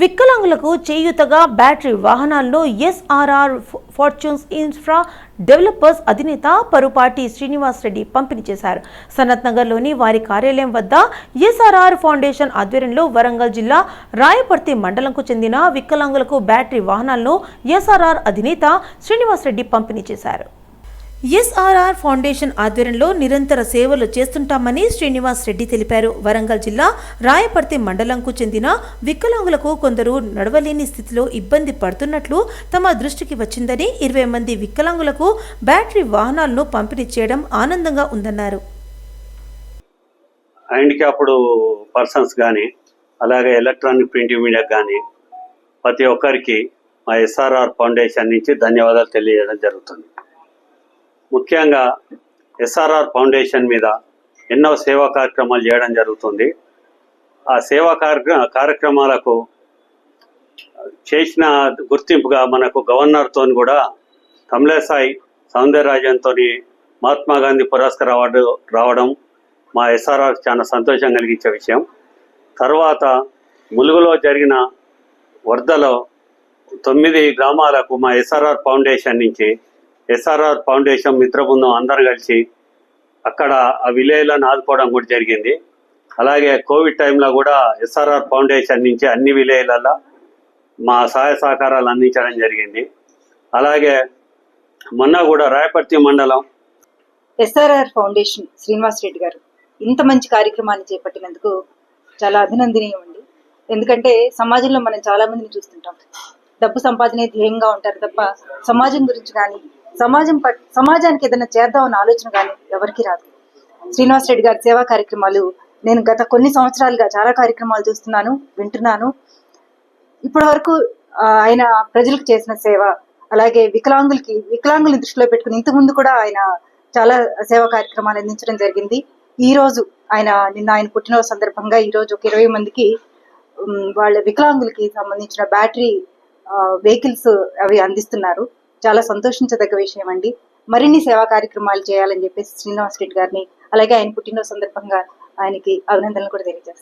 వికలాంగులకు చేయూతగా బ్యాటరీ వాహనాల్లో ఎస్ఆర్ఆర్ ఫార్చ్యూన్స్ ఇన్ఫ్రా డెవలపర్స్ అధినేత పరుపాటి శ్రీనివాస్ రెడ్డి పంపిణీ చేశారు. సనత్ నగర్లోని వారి కార్యాలయం వద్ద ఎస్ఆర్ఆర్ ఫౌండేషన్ ఆధ్వర్యంలో వరంగల్ జిల్లా రాయపర్తి మండలంకు చెందిన వికలాంగులకు బ్యాటరీ వాహనాలను ఎస్ఆర్ఆర్ అధినేత శ్రీనివాస్ రెడ్డి పంపిణీ చేశారు. ఎస్ఆర్ఆర్ ఫౌండేషన్ ఆధ్వర్యంలో నిరంతర సేవలు చేస్తుంటామని శ్రీనివాస్ రెడ్డి తెలిపారు. వరంగల్ జిల్లా రాయపర్తి మండలంకు చెందిన వికలాంగులకు కొందరు నడవలేని స్థితిలో ఇబ్బంది పడుతున్నట్లు తమ దృష్టికి వచ్చిందని ఇరవై మంది వికలాంగులకు బ్యాటరీ వాహనాలను పంపిణీ చేయడం ఆనందంగా ఉందన్నారు. హ్యాండిక్యాప్డ్ పర్సన్స్ కానీ అలాగే ఎలక్ట్రానిక్ ప్రింట్ మీడియా కానీ ప్రతి ఒక్కరికి మా ఎస్ఆర్ఆర్ ఫౌండేషన్ నుంచి ధన్యవాదాలు తెలియజేయడం జరుగుతుంది. ముఖ్యంగా ఎస్ఆర్ఆర్ ఫౌండేషన్ మీద ఎన్నో సేవా కార్యక్రమాలు చేయడం జరుగుతుంది. ఆ సేవా కార్య కార్యక్రమాలకు చేసిన గుర్తింపుగా మనకు గవర్నర్తో కూడా కమలేసాయి సౌందరరాజన్తో మహాత్మా గాంధీ పురస్కార్ అవార్డు రావడం మా ఎస్ఆర్ఆర్ చాలా సంతోషం కలిగించే విషయం. తర్వాత ములుగులో జరిగిన వరదలో తొమ్మిది గ్రామాలకు మా ఎస్ఆర్ఆర్ ఫౌండేషన్ నుంచి ఎస్ఆర్ఆర్ ఫౌండేషన్ మిత్ర బృందం అందరం కలిసి అక్కడ ఆ విలేజ్లను ఆదుకోవడం కూడా జరిగింది. అలాగే కోవిడ్ టైంలో కూడా ఎస్ఆర్ఆర్ ఫౌండేషన్ నుంచి అన్ని విలేజ్లలో మా సహాయ సహకారాలు అందించడం జరిగింది. అలాగే మొన్న కూడా రాయపర్తి మండలం ఎస్ఆర్ఆర్ ఫౌండేషన్ శ్రీనివాస్ రెడ్డి గారు ఇంత మంచి కార్యక్రమాన్ని చేపట్టినందుకు చాలా అభినందనీయం అండి. ఎందుకంటే సమాజంలో మనం చాలా మందిని చూస్తుంటాం. డబ్బు సంపాదనే ధ్యేయంగా ఉంటారు తప్ప సమాజం గురించి కానీ సమాజం సమాజానికి ఏదైనా చేద్దామన్న ఆలోచన కానీ ఎవరికి రాదు. శ్రీనివాస్ రెడ్డి గారి సేవా కార్యక్రమాలు నేను గత కొన్ని సంవత్సరాలుగా చాలా కార్యక్రమాలు చూస్తున్నాను వింటున్నాను. ఇప్పటి వరకు ఆయన ప్రజలకు చేసిన సేవ అలాగే వికలాంగులకి వికలాంగుల్ని దృష్టిలో పెట్టుకుని ఇంతకుముందు కూడా ఆయన చాలా సేవా కార్యక్రమాలు అందించడం జరిగింది. ఈ రోజు ఆయన నిన్న ఆయన పుట్టినరోజు సందర్భంగా ఈ రోజు ఒక ఇరవై మందికి వాళ్ళ వికలాంగులకి సంబంధించిన బ్యాటరీ వెహికల్స్ అవి అందిస్తున్నారు. చాలా సంతోషించదగ్గ విషయం అండి. మరిన్ని సేవా కార్యక్రమాలు చేయాలని చెప్పేసి శ్రీనివాస్ రెడ్డి గారిని అలాగే ఆయన పుట్టినరోజు సందర్భంగా ఆయనకి అభినందనలు కూడా తెలియజేస్తాను